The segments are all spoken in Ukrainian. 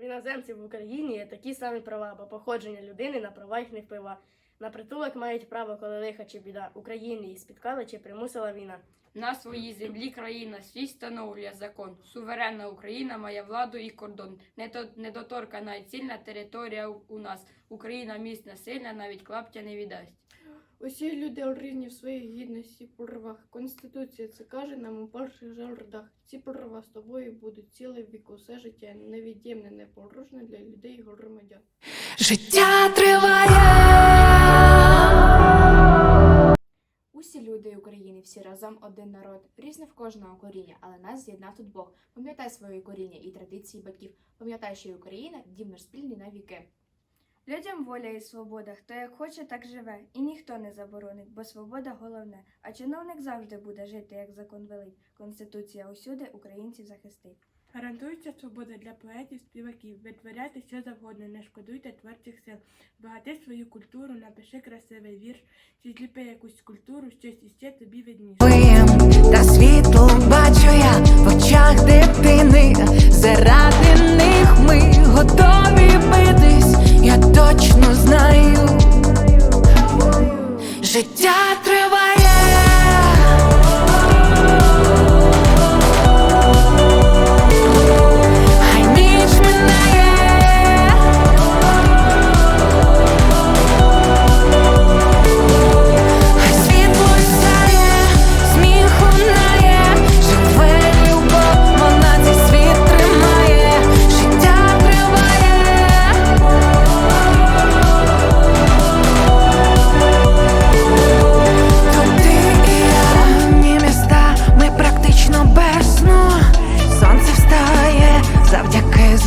В іноземців в Україні є такі самі права, бо походження людини на права їх не впливає. На притулок мають право, коли лиха чи біда. Україні їх спіткала чи примусила війна. На своїй землі країна свій встановлює закон. Суверенна Україна має владу і кордон. Недо- Недоторкана і цільна територія у нас. Україна міцна, сильна, навіть клаптя не віддасть. Усі люди рівні в своїй гідності і правах. Конституція це каже нам у перших же родах. Ці права з тобою будуть цілий вік усе життя, невід'ємне, непорушне для людей і громадян. Життя триває. Усі люди України, всі разом один народ, різне в кожного коріння, але нас з'єднав тут Бог. Пам'ятай своє коріння і традиції батьків. Пам'ятай, що Україна дім наш спільний на віки. Людям воля і свобода, хто як хоче, так живе, і ніхто не заборонить, бо свобода головне. А чиновник завжди буде жити, як закон велить. Конституція усюди українців захистить. Гарантується свобода для поетів, співаків. Витворяйте що завгодно, не шкодуйте творчих сил. Багати свою культуру, напиши красивий вірш, чи зліпи якусь скульптуру, щось іще тобі відніше. Та світло бачу я в очах дитини.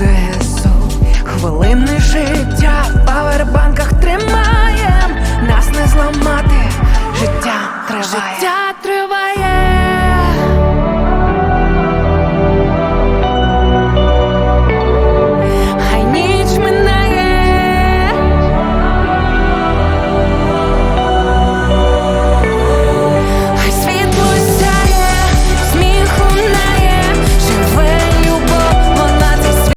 ЗСУ хвилини життя.